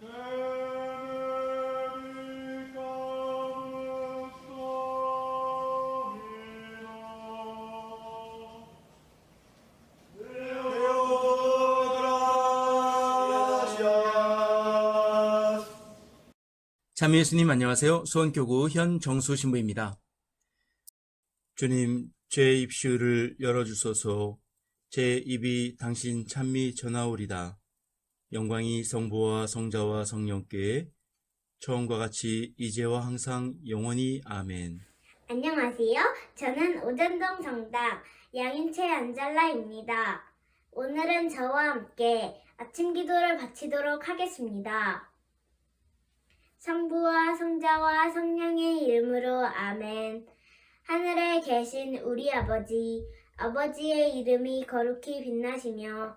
참 예수님 안녕하세요. 수원교구 현 정수 신부입니다. 주님, 제 입술을 열어주소서. 제 입이 당신 찬미 전하오리다. 영광이 성부와 성자와 성령께 처음과 같이 이제와 항상 영원히 아멘. 안녕하세요. 저는 오전동 정당 양인채 안잘라입니다. 오늘은 저와 함께 아침 기도를 바치도록 하겠습니다. 성부와 성자와 성령의 이름으로 아멘. 하늘에 계신 우리 아버지, 아버지의 이름이 거룩히 빛나시며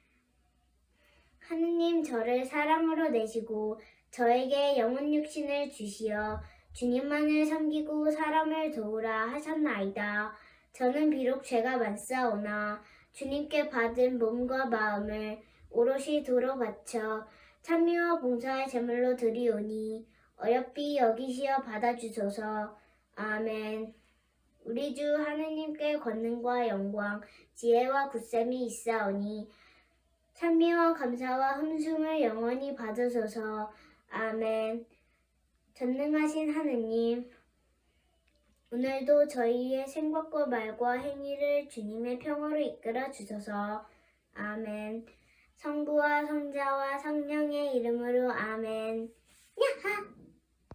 하느님 저를 사랑으로 내시고 저에게 영혼 육신을 주시어 주님만을 섬기고 사람을 도우라 하셨나이다. 저는 비록 죄가 많사오나 주님께 받은 몸과 마음을 오롯이 도로 바쳐 찬미와 봉사의 제물로 드리오니 어여삐 여기시어 받아주소서. 아멘. 우리 주 하느님께 권능과 영광, 지혜와 굳셈이 있사오니 찬미와 감사와 흠숭을 영원히 받으소서. 아멘. 전능하신 하느님, 오늘도 저희의 생각과 말과 행위를 주님의 평으로 이끌어 주소서. 아멘. 성부와 성자와 성령의 이름으로 아멘. 야하!